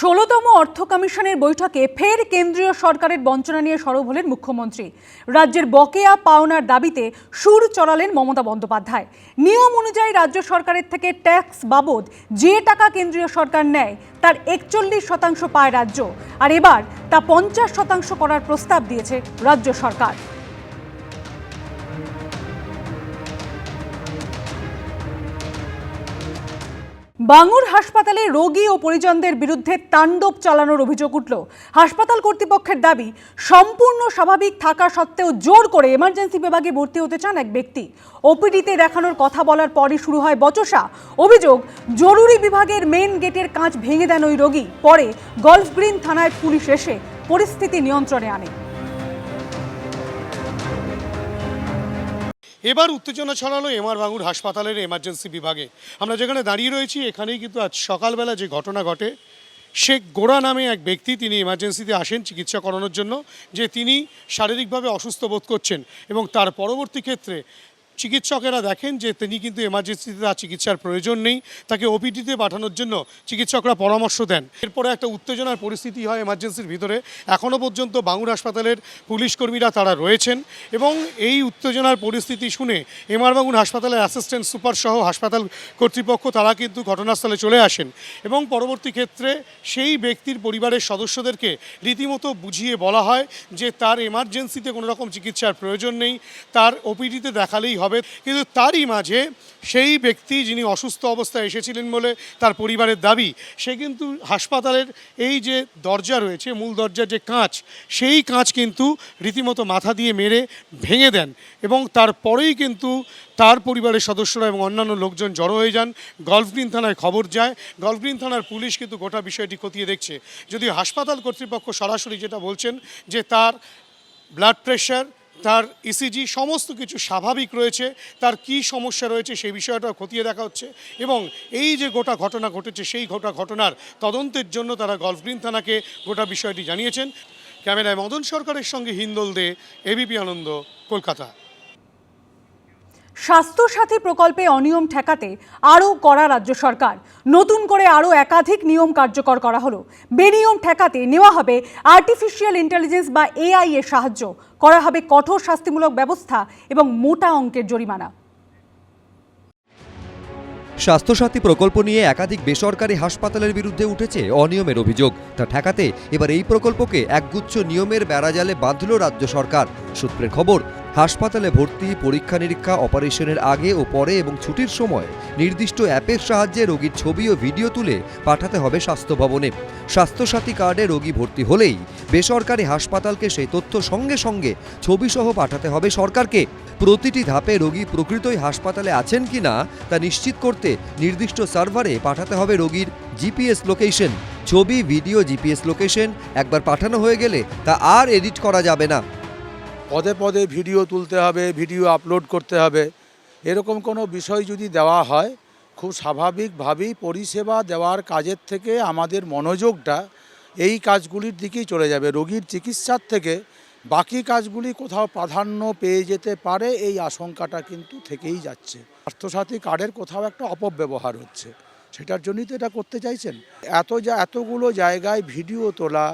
ষোলোতম অর্থ কমিশনের বৈঠকে ফের কেন্দ্রীয় সরকারের বঞ্চনা নিয়ে সরব হলেন মুখ্যমন্ত্রী। রাজ্যের বকেয়া পাওনার দাবিতে সুর চড়ালেন মমতা বন্দ্যোপাধ্যায়। নিয়ম অনুযায়ী রাজ্য সরকারের থেকে ট্যাক্স বাবদ যে টাকা কেন্দ্রীয় সরকার নেয়, তার একচল্লিশ শতাংশ পায় রাজ্য। আর এবার তা পঞ্চাশ শতাংশ করার প্রস্তাব দিয়েছে রাজ্য সরকার। বাঙুর হাসপাতালে রোগী ও পরিজনদের বিরুদ্ধে তাণ্ডব চালানোর অভিযোগ উঠল। হাসপাতাল কর্তৃপক্ষের দাবি, সম্পূর্ণ স্বাভাবিক থাকা সত্ত্বেও জোর করে এমার্জেন্সি বিভাগে ভর্তি হতে চান এক ব্যক্তি। ওপিডিতে দেখানোর কথা বলার পরই শুরু হয় বচসা। অভিযোগ, জরুরি বিভাগের মেন গেটের কাঁচ ভেঙে দেন ওই রোগী। পরে গলফ গ্রিন থানায় পুলিশ এসে পরিস্থিতি নিয়ন্ত্রণে আনে। এবার উত্তেজনা ছড়ালো এমআর বাঙুর হাসপাতালের এমার্জেন্সি বিভাগে। আমরা যেখানে দাঁড়িয়ে রয়েছি, এখানেই কিন্তু আজ সকালবেলা যে ঘটনা ঘটে, শেখ গোড়া নামে এক ব্যক্তি তিনি এমার্জেন্সিতে আসেন চিকিৎসা করানোর জন্য, যে তিনি শারীরিকভাবে অসুস্থ বোধ করছেন এবং তার পরবর্তী ক্ষেত্রে চিকিৎসকেরা দেখেন যে তিনি কিন্তু এমার্জেন্সিতে তার চিকিৎসার প্রয়োজন নেই, তাকে ওপিডিতে পাঠানোর জন্য চিকিৎসকরা পরামর্শ দেন। এরপরে একটা উত্তেজনার পরিস্থিতি হয় এমার্জেন্সির ভিতরে। এখনও পর্যন্ত বাঙুর হাসপাতালের পুলিশ কর্মীরা তারা রয়েছেন এবং এই উত্তেজনার পরিস্থিতি শুনে এমআর বাঙুর হাসপাতালের অ্যাসিস্ট্যান্ট সুপার সহ হাসপাতাল কর্তৃপক্ষ তারা কিন্তু ঘটনাস্থলে চলে আসেন এবং পরবর্তী ক্ষেত্রে সেই ব্যক্তির পরিবারের সদস্যদেরকে রীতিমতো বুঝিয়ে বলা হয় যে তার এমার্জেন্সিতে কোনো রকম চিকিৎসার প্রয়োজন নেই, তার ওপিডিতে দেখালেই হবে। কিন্তু তারই মাঝে সেই ব্যক্তি যিনি অসুস্থ অবস্থায় এসেছিলেন বলে তার পরিবারের দাবি, সে কিন্তু হাসপাতালের এই যে দরজা রয়েছে, মূল দরজার যে কাঁচ, সেই কাঁচ কিন্তু রীতিমতো মাথা দিয়ে মেরে ভেঙে দেন এবং তারপরেই কিন্তু তার পরিবারের সদস্যরা এবং অন্যান্য লোকজন জড়ো হয়ে যান। গল্ফগ্রিন থানায় খবর যায়, গল্ফগ্রিন থানার পুলিশ কিন্তু গোটা বিষয়টি খতিয়ে দেখছে। যদি হাসপাতাল কর্তৃপক্ষ সরাসরি যেটা বলছেন যে তার ব্লাড প্রেশার তার ইসিজি সমস্ত কিছু স্বাভাবিক রয়েছে, তার কি সমস্যা রয়েছে সেই বিষয়টা খতিয়ে দেখা হচ্ছে এবং এই যে গোটা ঘটনা ঘটেছে সেই গোটা ঘটনার তদন্তের জন্য তারা গল্ফগ্রিন থানাকে গোটা বিষয়টি জানিয়েছেন। ক্যামেরায় মদন সরকারের সঙ্গে হিন্দল দে এবিপি আনন্দ, কলকাতা। স্বাস্থ্যসাথী প্রকল্পে অনিয়ম ঠেকাতে আরও করা রাজ্য সরকার। নতুন করে আরও একাধিক নিয়ম কার্যকর করা হলো। বেনিয়ম ঠেকাতে নেওয়া হবে আর্টিফিশিয়াল ইন্টেলিজেন্স বা এআই এর সাহায্য। করা হবে কঠোর শাস্তিমূলক ব্যবস্থা এবং মোটা অঙ্কের জরিমানা। স্বাস্থ্যসাথী প্রকল্প নিয়ে একাধিক বেসরকারি হাসপাতালের বিরুদ্ধে উঠেছে অনিয়মের অভিযোগ। তা ঠেকাতে এবার এই প্রকল্পকে একগুচ্ছ নিয়মের বেড়াজালে বাঁধল রাজ্য সরকার। সূত্রের খবর হাসপাতালে ভর্তি, পরীক্ষা নিরীক্ষা, অপারেশনের আগে ও পরে এবং ছুটির সময় নির্দিষ্ট অ্যাপের সাহায্যে রোগীর ছবি ও ভিডিও তুলে পাঠাতে হবে স্বাস্থ্য ভবনে স্বাস্থ্যসাথী কার্ডে রোগী ভর্তি হলেই বেসরকারি হাসপাতালকে সেই তথ্য সঙ্গে সঙ্গে ছবিসহ পাঠাতে হবে সরকারকে। প্রতিটি ধাপে রোগী প্রকৃতই হাসপাতালে আছেন কি না তা নিশ্চিত করতে নির্দিষ্ট সার্ভারে পাঠাতে হবে রোগীর জিপিএস লোকেশন। ছবি, ভিডিও, জিপিএস লোকেশন একবার পাঠানো হয়ে গেলে তা আর এডিট করা যাবে না। পদে পদে ভিডিও তুলতে হবে, ভিডিও আপলোড করতে হবে। এরকম কোনো বিষয় যদি দেওয়া হয়, খুব স্বাভাবিকভাবেই পরিষেবা দেওয়ার কাজের থেকে আমাদের মনোযোগটা এই কাজগুলির দিকেই চলে যাবে। রোগীর চিকিৎসার থেকে বাকি কাজগুলি কোথাও প্রাধান্য পেয়ে যেতে পারে, এই আশঙ্কাটা কিন্তু থেকেই যাচ্ছে। স্বাস্থ্যসাথী কার্ডের কোথাও একটা অপব্যবহার হচ্ছে। সেটার জন্যই তো এটা করতে চাইছেন। এত যা, এতগুলো জায়গায় ভিডিও তোলা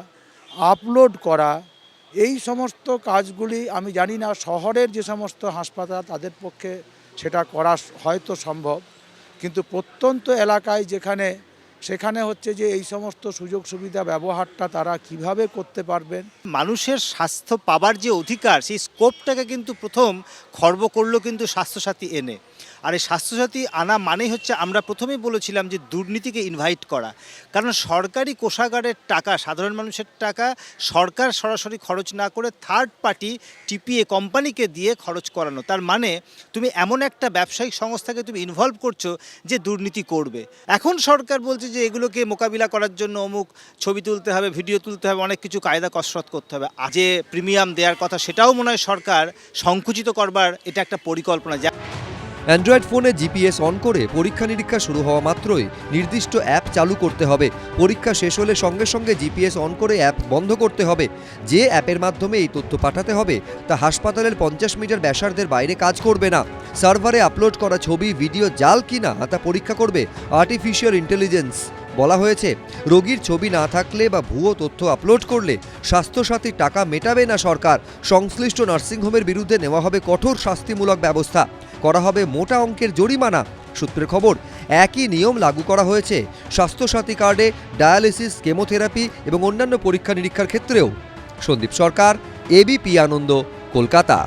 আপলোড করা এই সমস্ত কাজগুলি, আমি জানি না শহরের যে সমস্ত হাসপাতাল তাদের পক্ষে সেটা করা হয়তো সম্ভব, কিন্তু প্রত্যন্ত এলাকায় যেখানে, সেখানে হচ্ছে যে এই সমস্ত সুযোগ সুবিধা ব্যবহারটা তারা কীভাবে করতে পারবেন? মানুষের স্বাস্থ্য পাবার যে অধিকার, সেই স্কোপটাকে কিন্তু প্রথম খর্ব করল কিন্তু স্বাস্থ্যসাথী এনে। আর এই স্বাস্থ্যসাথী আনা মানেই হচ্ছে আমরা প্রথমেই বলেছিলাম যে দুর্নীতিকে ইনভাইট করা। কারণ সরকারি কোষাগারের টাকা, সাধারণ মানুষের টাকা সরকার সরাসরি খরচ না করে থার্ড পার্টি টিপিএ কোম্পানিকে দিয়ে খরচ করানো। তার মানে তুমি এমন একটা ব্যবসায়িক সংস্থাকে তুমি ইনভলভ করছ যে দুর্নীতি করবে। এখন সরকার বলছে যে এগুলোকে মোকাবিলা করার জন্য অমুক ছবি তুলতে হবে ভিডিও তুলতে হবে, অনেক কিছু কায়দা কসরত করতে হবে। যে প্রিমিয়াম দেওয়ার কথা, সেটাও মনে হয় সরকার সংকুচিত করবার এটা একটা পরিকল্পনা। যা অ্যান্ড্রয়েড ফোনে জিপিএস অন করে পরীক্ষা নিরীক্ষা শুরু হওয়া মাত্রই নির্দিষ্ট অ্যাপ চালু করতে হবে। পরীক্ষা শেষ হলে সঙ্গে সঙ্গে জিপিএস অন করে অ্যাপ বন্ধ করতে হবে। যে অ্যাপের মাধ্যমে এই তথ্য পাঠাতে হবে, তা হাসপাতালের পঞ্চাশ মিটার ব্যাসার্ধের বাইরে কাজ করবে না। সার্ভারে আপলোড করা ছবি ভিডিও জাল কিনা তা পরীক্ষা করবে আর্টিফিশিয়াল ইন্টেলিজেন্স বলা হয়েছে। রোগীর ছবি না থাকলে বা ভুয়ো তথ্য আপলোড করলে স্বাস্থ্যসাথীর টাকা মেটাবে না সরকার। সংশ্লিষ্ট নার্সিংহোমের বিরুদ্ধে নেওয়া হবে কঠোর শাস্তিমূলক ব্যবস্থা। করা হবে মোটা অঙ্কের জরিমানা। সূত্রের খবর, একই নিয়ম লাগু করা হয়েছে স্বাস্থ্যসাথী কার্ডে, ডায়ালিসিস, কেমোথেরাপি এবং অন্যান্য পরীক্ষা নিরীক্ষার ক্ষেত্রেও। সন্দীপ সরকার এবিপি আনন্দ, কলকাতা।